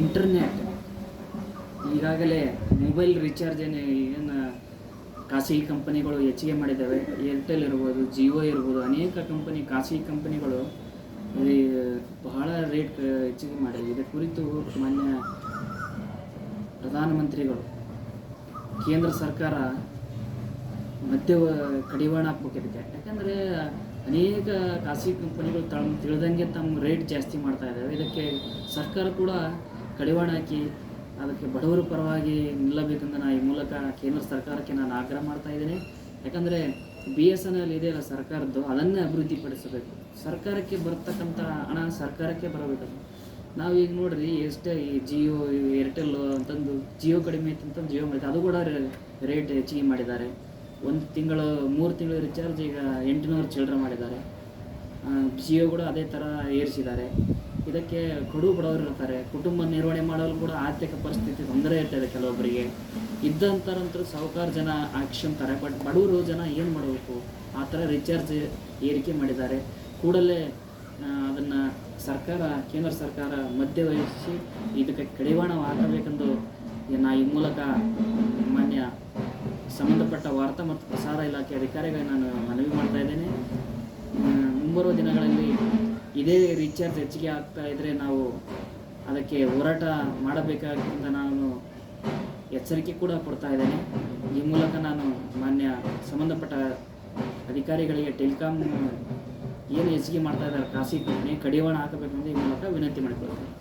Internet. ಈಗಾಗಲೇ mobile recharge ಏನು ಏನು ಖಾಸಗಿ ಕಂಪನಿಗಳು ಹೆಚ್ಚಿಗೆ ಮಾಡಿದ್ದಾವೆ. ಏರ್ಟೆಲ್ ಇರ್ಬೋದು, ಜಿಯೋ ಇರ್ಬೋದು, ಅನೇಕ ಕಂಪನಿ, ಖಾಸಗಿ ಕಂಪನಿಗಳು ಬಹಳ ರೇಟ್ ಹೆಚ್ಚಿಗೆ ಮಾಡಿದೆ ಇದರ ಕುರಿತು ಮಾನ್ಯ ಪ್ರಧಾನಮಂತ್ರಿಗಳು, ಕೇಂದ್ರ ಸರ್ಕಾರ ಮಧ್ಯ ಕಡಿವಾಣ ಹಾಕ್ಬೇಕು ಇದಕ್ಕೆ ಯಾಕಂದರೆ ಅನೇಕ ಖಾಸಗಿ ಕಂಪನಿಗಳು ತಮ್ಮ ತಿಳಿದಂಗೆ ತಮ್ಮ ರೇಟ್ ಜಾಸ್ತಿ ಮಾಡ್ತಾ ಇದ್ದಾವೆ ಇದಕ್ಕೆ ಸರ್ಕಾರ ಕೂಡ ಕಡಿವಾಣ ಹಾಕಿ ಅದಕ್ಕೆ ಬಡವರ ಪರವಾಗಿ ನಿಲ್ಲಬೇಕಂತ ನಾನು ಈ ಮೂಲಕ ಕೇಂದ್ರ ಸರ್ಕಾರಕ್ಕೆ ನಾನು ಆಗ್ರಹ ಮಾಡ್ತಾ ಇದ್ದೇನೆ. ಯಾಕಂದರೆ ಬಿ ಎಸ್ ಎನ್ ಎಲ್ ಇದೆಯಲ್ಲ ಸರ್ಕಾರದ್ದು, ಅದನ್ನೇ ಅಭಿವೃದ್ಧಿಪಡಿಸಬೇಕು. ಸರ್ಕಾರಕ್ಕೆ ಬರ್ತಕ್ಕಂಥ ಹಣ ಸರ್ಕಾರಕ್ಕೆ ಬರಬೇಕು. ಈಗ ನೋಡ್ರಿ, ಎಷ್ಟೇ ಈ ಜಿಯೋ ಏರ್ಟೆಲ್ಲು ಅಂತಂದು ಜಿಯೋ ಕಡಿಮೆ ಅಂತಂದು ಜಿಯೋ ಮಾಡಿದೆ ಅದು ಕೂಡ ರೇಟ್ ಹೆಚ್ಚಿಗೆ ಮಾಡಿದ್ದಾರೆ. ಒಂದು ತಿಂಗಳು, ಮೂರು ತಿಂಗಳು ರಿಚಾರ್ಜ್ ಈಗ ಎಂಟುನೂರು ಚಿಲ್ಲರೆ ಮಾಡಿದ್ದಾರೆ. ಜಿಯೋ ಕೂಡ ಅದೇ ಥರ ಏರಿಸಿದ್ದಾರೆ. ಇದಕ್ಕೆ ಕಡು ಬಡವರು ಇರ್ತಾರೆ. ಕುಟುಂಬ ನಿರ್ವಹಣೆ ಮಾಡಲು ಕೂಡ ಆರ್ಥಿಕ ಪರಿಸ್ಥಿತಿ ತೊಂದರೆ ಇರ್ತದೆ ಕೆಲವೊಬ್ಬರಿಗೆ. ಇದ್ದಂಥರಂತರೂ ಸಾಹುಕಾರ ಜನ ಹಾಕ್ಸ್ಕೊಂತಾರೆ. ಬಟ್ ಬಡವರು ಜನ ಏನು ಮಾಡಬೇಕು? ಆ ಥರ ರಿಚಾರ್ಜ್ ಏರಿಕೆ ಮಾಡಿದ್ದಾರೆ. ಕೂಡಲೇ ಅದನ್ನು ಸರ್ಕಾರ, ಕೇಂದ್ರ ಸರ್ಕಾರ ಮಧ್ಯವಹಿಸಿ ಇದಕ್ಕೆ ಕಡಿವಾಣ ಹಾಕಬೇಕೆಂದು ನಾ ಈ ಮೂಲಕ ಮಾನ್ಯ ಸಂಬಂಧಪಟ್ಟ ವಾರ್ತಾ ಮತ್ತು ಪ್ರಸಾರ ಇಲಾಖೆ ಅಧಿಕಾರಿಗಳಿಗೆ ನಾನು ಮನವಿ ಮಾಡ್ತಾ ಇದ್ದೇನೆ. ಮುಂಬರುವ ದಿನಗಳಲ್ಲಿ ಇದೇ ರೀಚಾರ್ಜ್ ಹೆಚ್ಚಿಗೆ ಆಗ್ತಾ ಇದ್ದರೆ ನಾವು ಅದಕ್ಕೆ ಹೋರಾಟ ಮಾಡಬೇಕಾಗಿಂತ ನಾನು ಎಚ್ಚರಿಕೆ ಕೂಡ ಕೊಡ್ತಾ ಇದ್ದೇನೆ. ಈ ಮೂಲಕ ನಾನು ಮಾನ್ಯ ಸಂಬಂಧಪಟ್ಟ ಅಧಿಕಾರಿಗಳಿಗೆ ಟೆಲಿಕಾಂ ಏನು ಹೆಚ್ಚಿಗೆ ಮಾಡ್ತಾ ಇದ್ದಾರೆ, ಖಾಸಗಿ ಕಂಪನಿ ಕಡಿವಾಣ ಹಾಕಬೇಕಂತ ಈ ಮೂಲಕ ವಿನಂತಿ ಮಾಡಿಕೊಳ್ತೇನೆ.